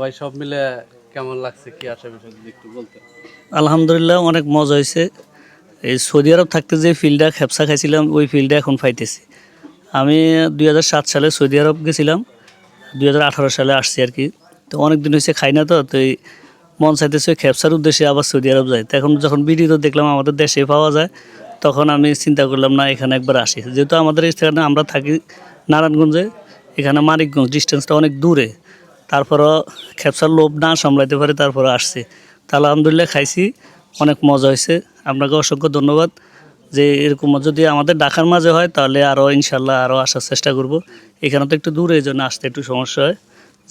ভাই সব মিলে কেমন লাগছে? কি একটু আলহামদুলিল্লাহ, অনেক মজা হয়েছে। এই সৌদি আরব থাকতে যে ফিল্ডটা খেপসা খাইছিলাম, ওই ফিল্ডটা এখন পাইতেছি আমি দুই হাজার সাত সালে সৌদি আরব গেছিলাম, দুই হাজার আঠারো সালে আসছি আর কি। তো অনেক দিন হয়েছে খাই না তো তো এই মন চাইতেছে খেপসার উদ্দেশ্যে আবার সৌদি আরব যাই। তো এখন যখন ভিডিও দেখলাম আমাদের দেশে পাওয়া যায়, তখন আমি চিন্তা করলাম, না, এখানে একবার আসি। যেহেতু আমাদের এখানে আমরা থাকি নারায়ণগঞ্জে, এখানে মানিকগঞ্জ ডিস্টেন্সটা অনেক দূরে। তারপরও খেপসার লোভ না সামলাইতে পারে তারপর আসছে। তা আলহামদুলিল্লাহ খাইছি, অনেক মজা হয়েছে। আপনাকে অসংখ্য ধন্যবাদ যে এরকম যদি আমাদের ডাকার মাঝে হয়, তাহলে আরও ইনশাল্লাহ আরও আসার চেষ্টা করব। এখানে তো একটু দূরে, এই জন্য আসতে একটু সমস্যা হয়।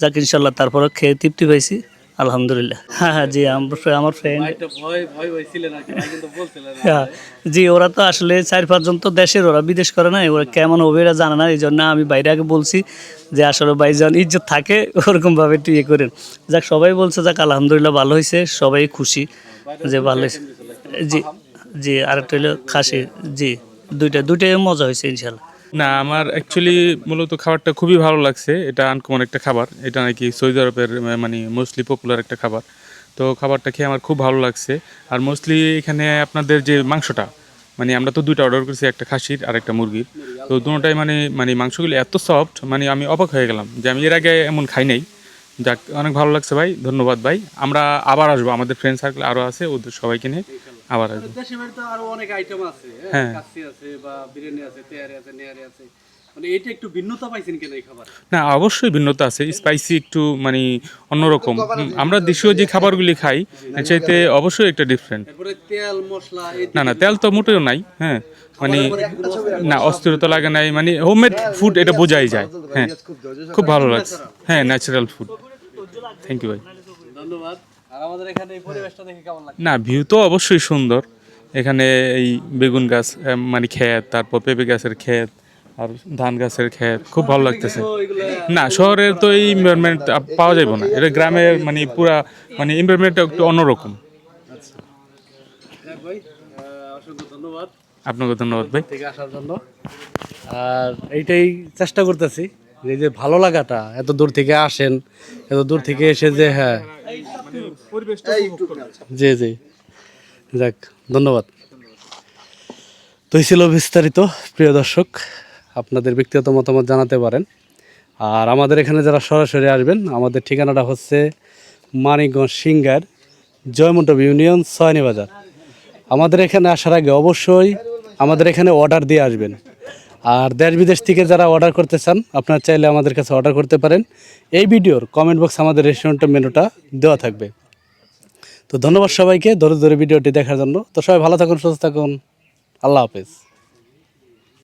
যাক, ইনশাল্লাহ তারপরে খেয়ে তৃপ্তি পাইছি। আলহামদুলিল্লাহ। হ্যাঁ হ্যাঁ জি আমার আমার ফ্রেন্ড হ্যাঁ, জি ওরা তো আসলে চার পাঁচজন তো দেশের ওরা বিদেশ করে না ওরা কেমন হবে এরা জানে না এই জন্য আমি বাইরে আগে বলছি যে আসলে ভাইজান ইজ্জত থাকে ওরকমভাবে একটু ইয়ে করেন। যাক সবাই বলছে যাক আলহামদুলিল্লাহ ভালো হয়েছে সবাই খুশি যে ভালো হয়েছে। জি জি আরেকটা হলো খাসি জি দুইটা দুইটাই মজা হয়েছে ইনশাল্লাহ না, আমার অ্যাকচুয়ালি মূলত খাবারটা খুবই ভালো লাগছে। এটা আনকমন একটা খাবার। এটা নাকি সৌদি আরবের মানে মোস্টলি পপুলার একটা খাবার। তো খাবারটা খেয়ে আমার খুব ভালো লাগছে। আর মোস্টলি এখানে আপনাদের যে মাংসটা মানে আমরা তো দুইটা অর্ডার করেছি, একটা খাসির আর একটা মুরগির। তো দুটোটাই মানে মানে মাংসগুলো এত সফট মানে আমি অবাক হয়ে গেলাম যে আমি এর আগে এমন খাই নাই। যাক, অনেক ভালো লাগছে ভাই, ধন্যবাদ ভাই। আমরা আবার আসব, আমাদের ফ্রেন্ড সার্কেল আরও আছে, ওদের সবাইকে নিয়ে। আবার আসব। দেশে বাড়ি তো আরও অনেক আইটেম আছে হ্যাঁ হ্যাঁ। কাচ্চি আছে বা বিরিয়ানি আছে তেয়ারি আছে নেয়ারি আছে। মানে এটা একটু ভিন্নতা পাইছেন কেন এই খাবার? না অবশ্যই ভিন্নতা আছে স্পাইসি একটু মানে অন্যরকম। আমরা দেশীয় যে খাবারগুলি খাই চাইতে অবশ্যই একটা ডিফারেন্ট তারপরে তেল মশলা না না তেল তো মোটেও নাই হ্যাঁ মানে না অস্থিরতা লাগে নাই মানে হোমমেড ফুড এটা বোঝাই যায়। হ্যাঁ খুব ভালো লাগছে। হ্যাঁ ন্যাচারাল ফুড থ্যাংক ইউ ভাই ধন্যবাদ। না ভিউ তো অবশ্যই সুন্দর। এখানে এই বেগুন গাছ মানে ক্ষেত তারপর পেঁপে গাছের ক্ষেত আর ধান গাছের ক্ষেত খুব ভালো লাগতেছে। না শহরের তো এই এনভায়রনমেন্ট পাওয়া যাবে না। এটা গ্রামের মানে পুরা মানে এনভায়রনমেন্টটা একটু অন্যরকম। ভাই ধন্যবাদ। আপনাকে ধন্যবাদ ভাই। থেকে আসার জন্য। আর এইটাই চেষ্টা করতেছি এই যে ভালো লাগাটা এত দূর থেকে আসেন এত দূর থেকে এসে যে হ্যাঁ জি জি। যাক ধন্যবাদ। তো এই ছিল বিস্তারিত প্রিয় দর্শক আপনাদের ব্যক্তিগত মতামত জানাতে পারেন। আর আমাদের এখানে যারা সরাসরি আসবেন আমাদের ঠিকানাটা হচ্ছে মানিকগঞ্জ সিঙ্গার জয়মন্টপ ইউনিয়ন সয়নি বাজার। আমাদের এখানে আসার আগে অবশ্যই আমাদের এখানে অর্ডার দিয়ে আসবেন। আর দেশ বিদেশ থেকে যারা অর্ডার করতে চান, আপনারা চাইলে আমাদের কাছে অর্ডার করতে পারেন। এই ভিডিওর কমেন্ট বক্স আমাদের রেস্টুরেন্টের মেনুটা দেওয়া থাকবে। তো ধন্যবাদ সবাইকে ধরে ধরে ভিডিওটি দেখার জন্য। তো সবাই ভালো থাকুন, সুস্থ থাকুন। আল্লাহ হাফেজ।